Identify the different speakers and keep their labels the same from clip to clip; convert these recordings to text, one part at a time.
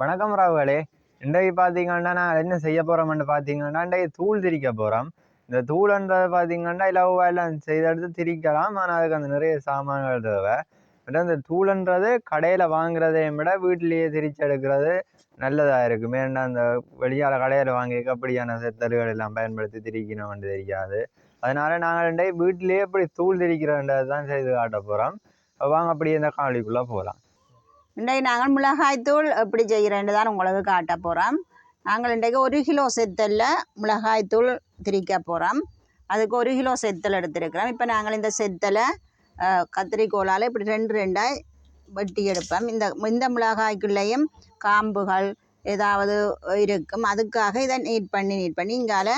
Speaker 1: வணக்கம் ராவுகளே இன்றைக்கு பார்த்தீங்கன்னா நான் என்ன செய்ய போகிறோம்னு பார்த்தீங்கன்னா இன்றைக்கு தூள் திரிக்க போகிறோம் இந்த தூள்ன்றதை பார்த்தீங்கன்னா லவ்வாக எல்லாம் செய்தெடுத்து திரிக்கலாம். ஆனால் அதுக்கு அந்த நிறைய சாமான்கள் தேவை. பட் அந்த தூள்ன்றது கடையில் வாங்குறதையும் விட வீட்டிலேயே திரிச்சு எடுக்கிறது நல்லதாக இருக்கும். ஏன்னா அந்த வெளியால் கடையில் வாங்கி அப்படியான செத்தல்கள் எல்லாம் பயன்படுத்தி திரிக்கணும்னு தெரியாது. அதனால நாங்கள் இன்றைக்கு வீட்டிலேயே இப்படி தூள் திரிக்கிறோன்றது தான் செய்து காட்ட போகிறோம் வாங்க அப்படியே இந்த காணொலிக்குள்ளே போகலாம்
Speaker 2: இன்றைக்கு நாங்கள் மிளகாய்த்தூள் எப்படி செய்கிறேன்னு தான் உங்களுக்கு காட்ட போகிறோம். நாங்கள் இன்றைக்கு ஒரு கிலோ செத்தலில் மிளகாய்த்தூள் திரிக்க போகிறோம். அதுக்கு ஒரு கிலோ செத்தல் எடுத்திருக்கிறோம். இப்போ நாங்கள் இந்த செத்தலை கத்திரிக்கோளால் இப்படி ரெண்டு ரெண்டாய் வெட்டி எடுப்போம். இந்த இந்த மிளகாய்க்குள்ளேயும் காம்புகள் ஏதாவது இருக்கும். அதுக்காக இதை நீட் பண்ணி நீட் பண்ணி இங்கால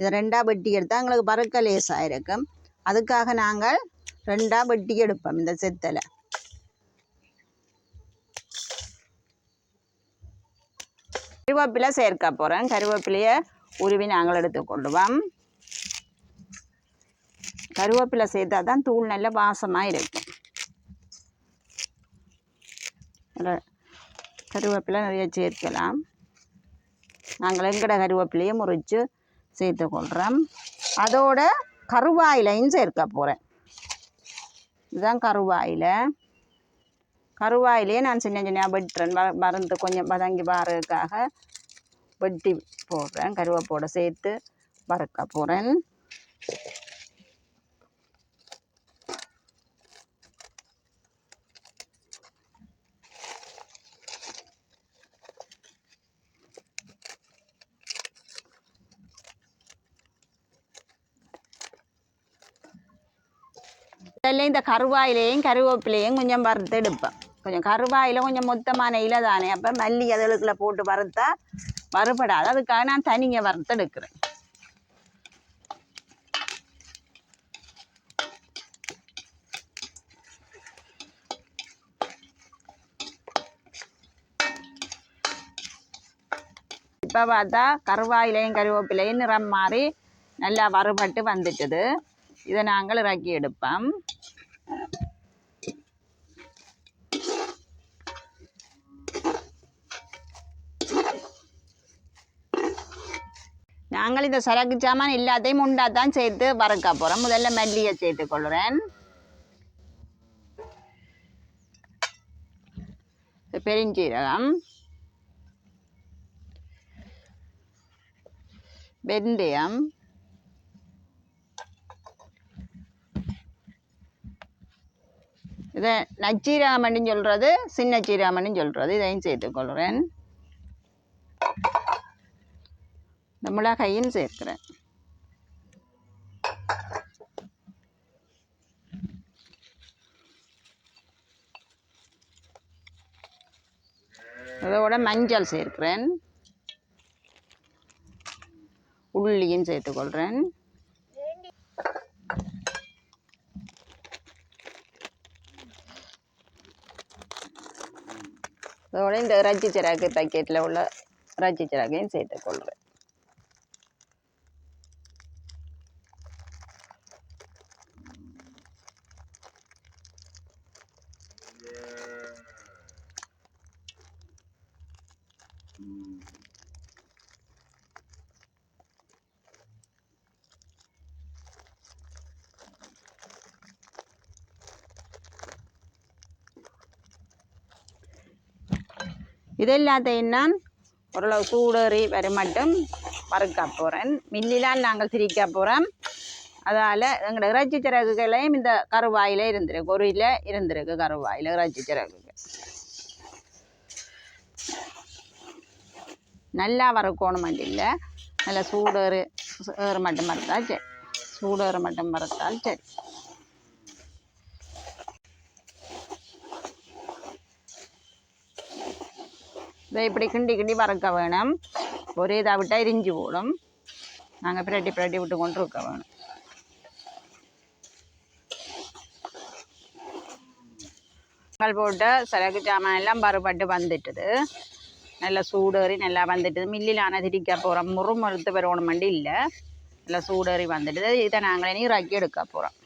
Speaker 2: இதை ரெண்டாக வெட்டி எடுத்தால் எங்களுக்கு பறக்க லேசாக இருக்கும். அதுக்காக நாங்கள் ரெண்டாக வெட்டி எடுப்போம் இந்த செத்தலை. கருவேப்பிலை சேர்க்க போகிறேன் கருவேப்பிலையை உருவி நாங்கள் எடுத்துக்கொள்ளுவோம் கருவேப்பிலை சேர்த்தா தான் தூள் நல்ல வாசமாக இருக்கும். கருவேப்பிலை நிறைய சேர்க்கலாம். நாங்கள் எங்கட கருவேப்பிலையை முறித்து சேர்த்துக்கொள்கிறோம் அதோட கருவாயிலையும் சேர்க்க போகிறேன் இதுதான் கருவாயில். கருவாயிலே நான் சின்ன சின்ன வெட்டுறேன். வ மருந்து கொஞ்சம் வதங்கி வரதுக்காக வெட்டி போடுறேன். கருவேப்போட சேர்த்து வறுக்க போகிறேன் இதெல்லாம் இந்த கருவாயிலையும் கருவேப்பிலையும் கொஞ்சம் வறுத்து எடுப்பேன். கொஞ்சம் கருவாயில் கொஞ்சம் மொத்தமான இலை தானே. அப்போ மல்லி அதழுக்குள்ள போட்டு வறுத்தா வறுபடாது. அதுக்காக நான் தனிங்க வறுத்து எடுக்கிறேன் இப்போ பார்த்தா கருவாயிலையும் கருவேப்பிலையும் நிறம் மாறி நல்லா வறுபட்டு வந்துட்டுது. இதை நாங்கள் இறக்கி எடுப்போம். நாங்கள் இந்த சரக்கு சாமான் எல்லாத்தையும் உண்டா தான் சேர்த்து வறுக்க போகிறோம் முதல்ல மல்லியை சேர்த்து கொள்கிறேன் பெருஞ்சீரகம். வெந்தயம். இதை நச்சீராமன்னு சொல்கிறது சின்ன சீராமணின்னு சொல்கிறது இதையும் சேர்த்துக்கொள்கிறேன் இந்த மிளகையும் சேர்க்கிறேன். அதோட மஞ்சள் சேர்க்கிறேன். உள்ளியும் சேர்த்துக்கொள்கிறேன் அதோட இந்த இறைச்சி சிறாக்கு பாக்கெட்டில் உள்ள இறைச்சி சிறாக்கையும் சேர்த்துக்கொள்கிறேன் இதெல்லாத்தையும் நான் ஓரளவு கூடறி வர மட்டும் வறுக்க போகிறேன் மில்லிலாம் நாங்கள் திரிக்க போகிறோம் அதால் எங்களோட இறைச்சி சிறகுகளையும் இந்த கருவாயில் இருந்திருக்கு. ஒரு இருந்திருக்கு கருவாயில் இறைச்சி சிறகுகள். நல்லா வறுக்கணும் இல்லை நல்லா சூடேறு ஏறு மட்டும் வறுத்தால் சரி. சூடேறு மட்டும் வறுத்தால் சரி. இதை இப்படி கிண்டி கிண்டி வறுக்க வேணும். ஒரே இதாக விட்டால் எரிஞ்சு போடும். நாங்கள் பிரட்டி பிரட்டி விட்டு கொண்டு இருக்க வேணும். பொங்கல் போட்டு சிறகு சாமான் எல்லாம் பருப்பட்டு வந்துட்டுது. நல்லா சூடேறி நல்லா வந்துட்டு மில்லிலான திரிக்க போகிறோம் முறுமறுத்து வரணும் வண்டி இல்லை. நல்லா சூடேறி வந்துட்டு இதை நாங்களே நீராக்கி எடுக்க போகிறோம்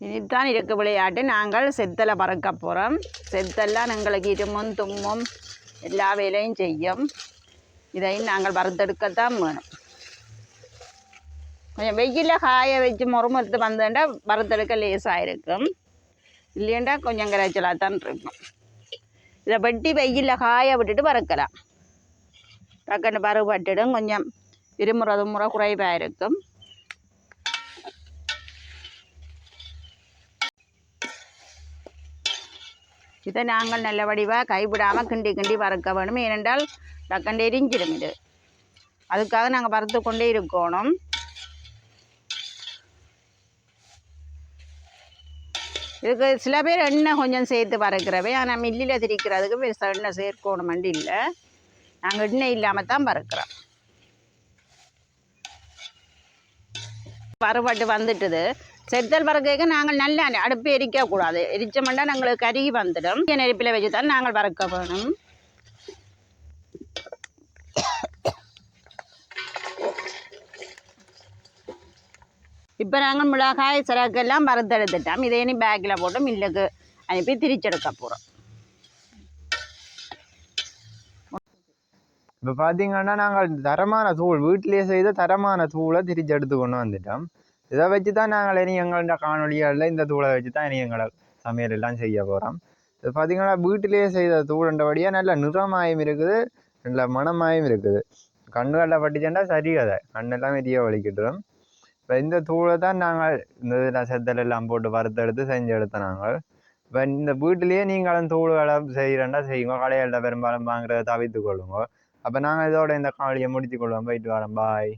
Speaker 2: இதுதான் இருக்க விளையாட்டு. நாங்கள் செத்தலை பறக்க போகிறோம் செத்தெல்லாம் எங்களுக்கு இருமும் தும்மும். எல்லா வேலையும் செய்யும். இதையும் நாங்கள் வறுத்தெடுக்கத்தான் வேணும் கொஞ்சம் வெயிலில் காய வச்சு முறுமுறுத்து வந்தேன்டா வறுத்தெடுக்க லேசாக இருக்கும் இல்லையண்டா கொஞ்சம் கரைச்சலாக தான் இருக்கும் இதை வெட்டி வெயிலில் காய விட்டுட்டு வறுக்கலாம் டக்குன்னு பருவப்பட்டுடும் கொஞ்சம் இருமுறை முறை குறைவாக இருக்கும் இதை நாங்கள் நல்ல வடிவாக கைவிடாமல் கிண்டி கிண்டி வறுக்க வேணும். ஏனென்றால் டக்கண்டு எரிஞ்சிடும் இது. அதுக்காக நாங்கள் வறுத்து கொண்டே இருக்கணும். இதுக்கு சில பேர் எண்ணெய் கொஞ்சம் சேர்த்து வறுக்கிறவே ஆனால் மில்லில் திரிக்கிறதுக்கு பெருசாக எண்ணெய் சேர்க்கணுமெண்டு இல்லை நாங்கள் எண்ணெய் இல்லாமல் தான் வறுக்கிறோம். வறுபட்டு வந்துட்டுது. செத்தல் வறுக்க நாங்கள் நல்ல அடுப்பு எரிக்கக்கூடாது. எரிச்சோம்னா நாங்களுக்கு கருகி வந்துடும். நெருப்பில் வச்சு தான் நாங்கள் வறுக்க வேணும். இப்போ நாங்கள் மிளகாய் சிறக்கெல்லாம் வறுத்தெடுத்துட்டோம் இதை இனி பேக்கில் போட்டு மில்லுக்கு அனுப்பி திரிச்செடுக்க போகிறோம்
Speaker 1: இப்போ பார்த்தீங்கன்னா நாங்கள் தரமான தூள் வீட்டிலேயே செய்த தரமான தூளை திரிச்சு எடுத்து கொண்டு வந்துட்டோம். இதை வச்சு தான் நாங்கள் இனி எங்கள்ட காணொலிகளில் இந்த தூளை வச்சு தான் இனி எங்களை சமையல் எல்லாம் செய்ய போகிறோம் இது பார்த்தீங்கன்னா வீட்டிலேயே செய்த தூளண்டபடியாக நல்ல நிறமாயும் இருக்குது நல்ல மனமாயும் இருக்குது. கண்ணுகளில் பட்டுச்சேன்டா சரி அதை கண்ணெல்லாம் வெறிய வலிக்கிட்டுரும். இப்போ இந்த தூளை தான் நாங்கள் இந்த இதில் செத்தல் எல்லாம் போட்டு வறுத்தெடுத்து செஞ்சு நாங்கள் இப்போ இந்த வீட்டிலேயே நீங்களும் தூள்களை செய்கிறேன்டா செய்யுங்க. கடைகளில் பெரும்பாலும் வாங்குறத தவிர்த்து கொள்ளுங்க அப்போ நாங்கள் இதோட இந்த காணொலியை முடித்து கொள்வோம் போயிட்டு வரோம். பாய்